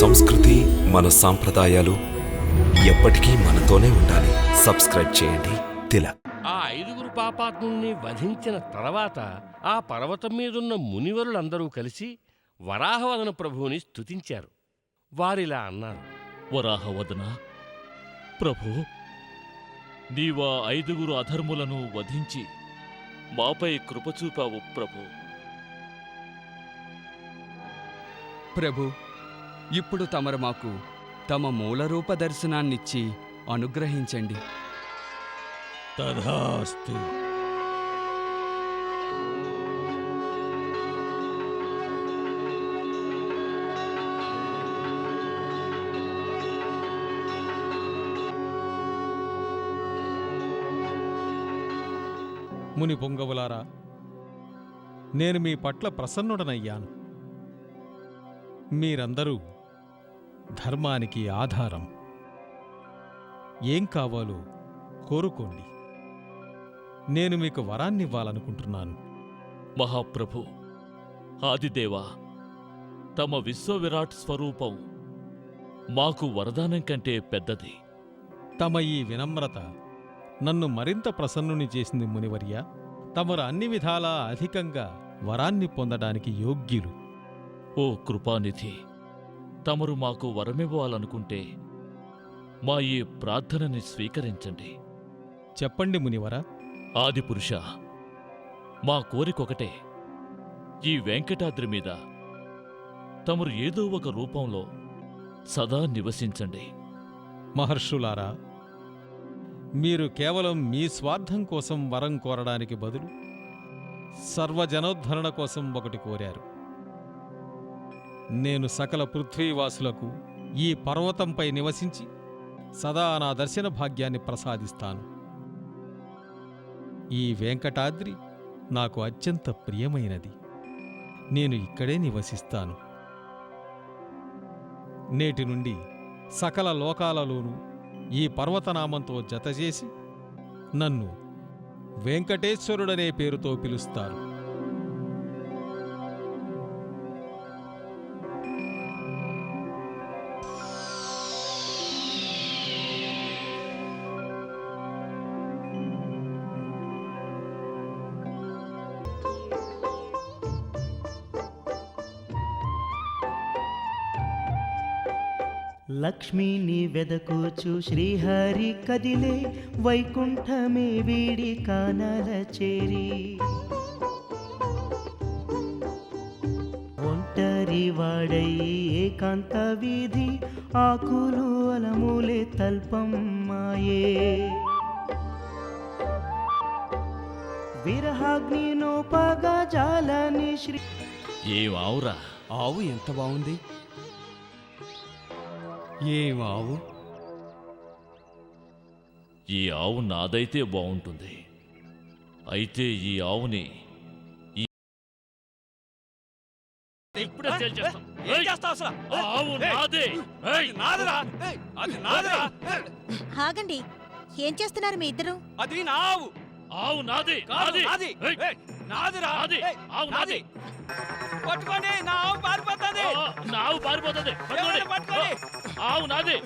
సంస్కృతి మన సాంప్రదాయాలు ఎప్పటికీ మనతోనే ఉండాలి. సబ్స్క్రైబ్ చేయండి. తిలక్ ఆ ఐదుగురు పాపాత్ముల్ని వధించిన తర్వాత ఆ పర్వతం మీదున్న మునివరులందరూ కలిసి వరాహవదన ప్రభువుని స్తుతించారు. వారిలా అన్నారు వరాహవదన? ప్రభు నీవా ఐదుగురు అధర్ములను వధించి మాపై కృప చూపావు ప్రభు. ప్రభు ఇప్పుడు తమరు మాకు తమ మూలరూప దర్శనాన్నిచ్చి అనుగ్రహించండి. తథాస్తు. ముని పొంగవులారా నేను మీ పట్ల ప్రసన్నుడనయ్యాను. మీరందరూ ధర్మానికి ఆధారం. ఏం కావాలో కోరుకోండి. నేను మీకు వరాన్నివ్వాలనుకుంటున్నాను. మహాప్రభు ఆదిదేవా తమ విశ్వవిరాట్ స్వరూపం మాకు వరదానం కంటే పెద్దది. తమ ఈ వినమ్రత నన్ను మరింత ప్రసన్నుని చేసింది మునివర్య తమరు అన్ని విధాలా అధికంగా వరాన్ని పొందడానికి యోగ్యులు. ఓ కృపానిధి తమరు మాకు వరమివ్వాలనుకుంటే మా ఈ ప్రార్థనని స్వీకరించండి. చెప్పండి మునివర. ఆదిపురుష మా కోరికొకటే ఈ వెంకటాద్రి మీద తమరు ఏదో ఒక రూపంలో సదా నివసించండి. మహర్షులారా మీరు కేవలం మీ స్వార్థం కోసం వరం కోరడానికి బదులు సర్వజనోద్ధరణ కోసం ఒకటి కోరారు. నేను సకల పృథ్వీవాసులకు ఈ పర్వతంపై నివసించి సదా నా దర్శన భాగ్యాన్ని ప్రసాదిస్తాను. ఈ వెంకటాద్రి నాకు అత్యంత ప్రియమైనది. నేను ఇక్కడే నివసిస్తాను. నేటి నుండి సకల లోకాలలోనూ ఈ పర్వతనామంతో జతచేసి నన్ను వెంకటేశ్వరుడనే పేరుతో పిలుస్తారు. లక్ష్మిని వెదకుచు శ్రీహరి కదిలే వైకుంఠమే వీడి కానల చేరి. ఒంటరి వాడై ఏకాంత వీధి ఆకులు అలములే తల్పమ్మాయే విరహాగ్ని నోపగా జాలని శ్రీ ఏం ఆవురా? ఆవు ఎంత బావుంది ఏం ఆవు? ఈ ఆవు నాదైతే బావుంటుంది. అయితే ఈ ఆవుని తేల్చేస్తాం. ఏయ్! ఆ ఆవు నాదే. ఏయ్! ఆగండి. ఏం చేస్తున్నారు మీ ఇద్దరు? అది నా ఆవు. ఆవు నాది కాదు, నాది. నాది. ఏయ్! నాదిరా. నాది ఆవు నాది. పట్టుకోండి నా ఆవు పారిపోతుంది. నా ఆవు పారిపోతుంది. పట్టుకోండి. ఆవు నాది.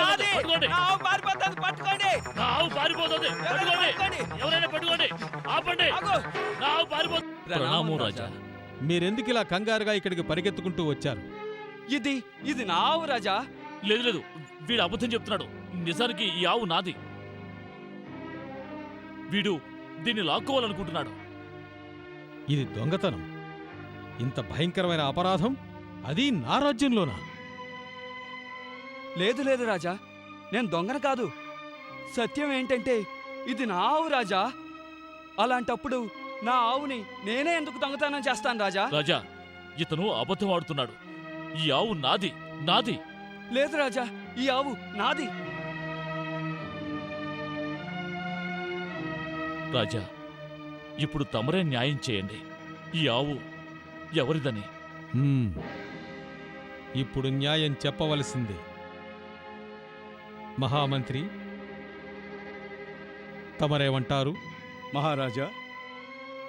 నాది. పట్టుకోండి. నా ఆవు పారిపోతుంది పట్టుకోండి. నా ఆవు పారిపోతుంది. పట్టుకోండి. ఎవరైనా పట్టుకోండి. ఆపండి. నా ఆవు పారిపోతుంది. ప్రణామం రాజా మీరెందుకు ఇలా కంగారుగా ఇక్కడికి పరిగెత్తుకుంటూ వచ్చారు? ఇది ఇది నా ఆవు రాజా. లేదు లేదు. వీడు అబద్ధం చెప్తున్నాడు. నిజానికి ఈ ఆవు నాది. వీడు దీన్ని లాక్కోవాలనుకుంటున్నాడు. ఇది దొంగతనం. ఇంత భయంకరమైన అపరాధం? అది నా రాజ్యంలోనా? లేదు లేదు రాజా. నేను దొంగన కాదు. సత్యం ఏంటంటే ఇది నా ఆవు రాజా. అలాంటప్పుడు నా ఆవుని నేనే ఎందుకు దొంగతనం చేస్తాను రాజా? రాజా ఇతను అబద్ధం ఆడుతున్నాడు. ఈ ఆవు నాది నాది. లేదు రాజా ఈ ఆవు నాది. రాజా ఇప్పుడు తమరే న్యాయం చేయండి. ఈ ఆవు ఎవరిదని? హ్మ్. ఇప్పుడు న్యాయం చెప్పవలసిందే. మహామంత్రి తమరేమంటారు? మహారాజా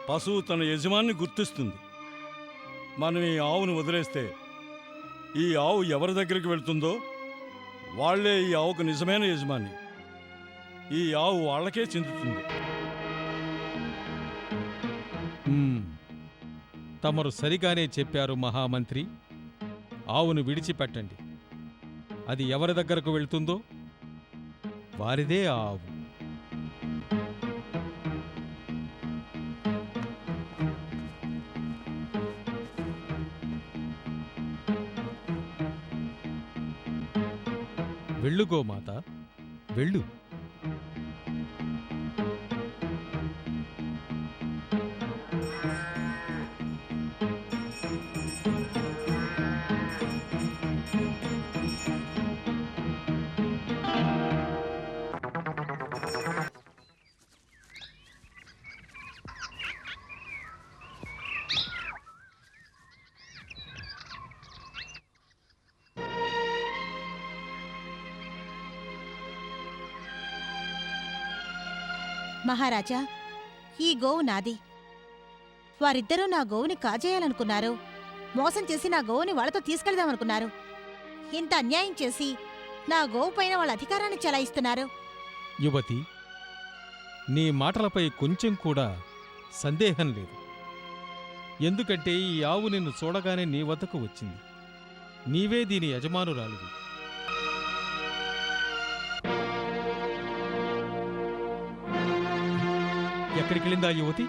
పశువు తన యజమాన్ని గుర్తిస్తుంది. మనం ఈ ఆవును వదిలేస్తే ఈ ఆవు ఎవరి దగ్గరికి వెళ్తుందో వాళ్ళే ఈ ఆవుకు నిజమైన యజమాని. ఈ ఆవు వాళ్ళకే చెందుతుంది. తమరు సరిగానే చెప్పారు మహామంత్రి. ఆవును విడిచిపెట్టండి. అది ఎవరి దగ్గరకు వెళ్తుందో? వారిదే ఆ ఆవు. వెళ్ళు గోమాత వెళ్ళు. మహారాజా ఈ గోవు నాది. వారిద్దరూ నా గోవుని కాజేయాలనుకున్నారు. మోసం చేసి నా గోవుని వాళ్ళతో తీసుకెళ్దామనుకున్నారు. ఇంత అన్యాయం చేసి నా గోవు పైన వాళ్ళ అధికారాన్ని చెలాయిస్తున్నారు. యువతి నీ మాటలపై కొంచెం కూడా సందేహం లేదు. ఎందుకంటే ఈ ఆవు నిన్ను చూడగానే నీ వద్దకు వచ్చింది. నీవే దీని యజమానురాలివి. ఎక్కడికి వెళ్ళిందా యువతి?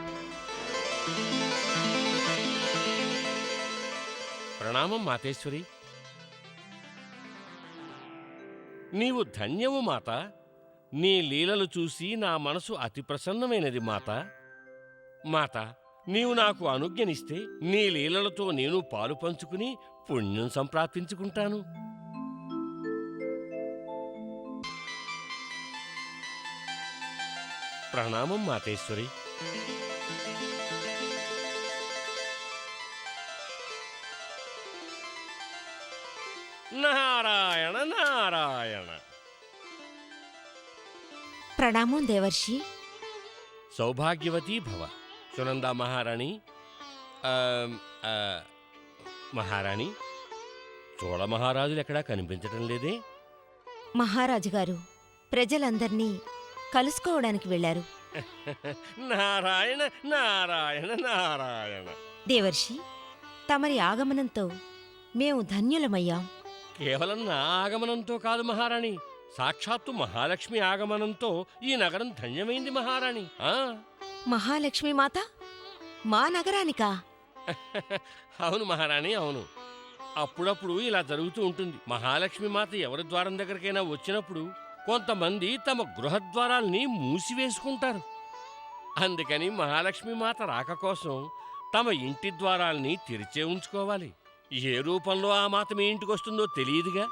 ప్రణామం మాతేశ్వరి. నీవు ధన్యము మాత. నీ లీలలు చూసి నా మనసు అతి ప్రసన్నమైనది మాత. మాత నీవు నాకు అనుజ్ఞనిస్తే నీ లీలలతో నేను పాలు పంచుకుని పుణ్యం సంప్రాప్తించుకుంటాను. ప్రణామం మాతేశ్వరి. నారాయణ నారాయణ. ప్రణామం దేవర్షి. సౌభాగ్యవతీ భవ. సునంద మహారాణి మహారాణి చోళ మహారాజులు ఎక్కడా కనిపించటం లేదే? మహారాజు గారు ప్రజలందర్నీ కలుసుకోవడానికి వెళ్ళారు నారాయణ నారాయణ నారాయణ. దేవర్షి తమరి ఆగమనంతో మేము ధన్యులమయ్యాం. కేవలం నా ఆగమనంతో కాదు మహారాణి సాక్షాత్తు మహాలక్ష్మి ఆగమనంతో ఈ నగరం ధన్యమైంది మహారాణి ఆ? మహాలక్ష్మి మాత మా నగరానికా? అవును మహారాణి అవును. అప్పుడప్పుడు ఇలా జరుగుతూ ఉంటుంది. మహాలక్ష్మి మాత ఎవరి ద్వారం దగ్గరికైనా వచ్చినప్పుడు కొంతమంది తమ గృహద్వారాల్ని మూసివేసుకుంటారు. అందుకని మహాలక్ష్మి మాత రాక కోసం తమ ఇంటి ద్వారాల్ని తెరిచే ఉంచుకోవాలి. ఏ రూపంలో ఆ మాత మీ ఇంటికి వస్తుందో తెలియదుగా?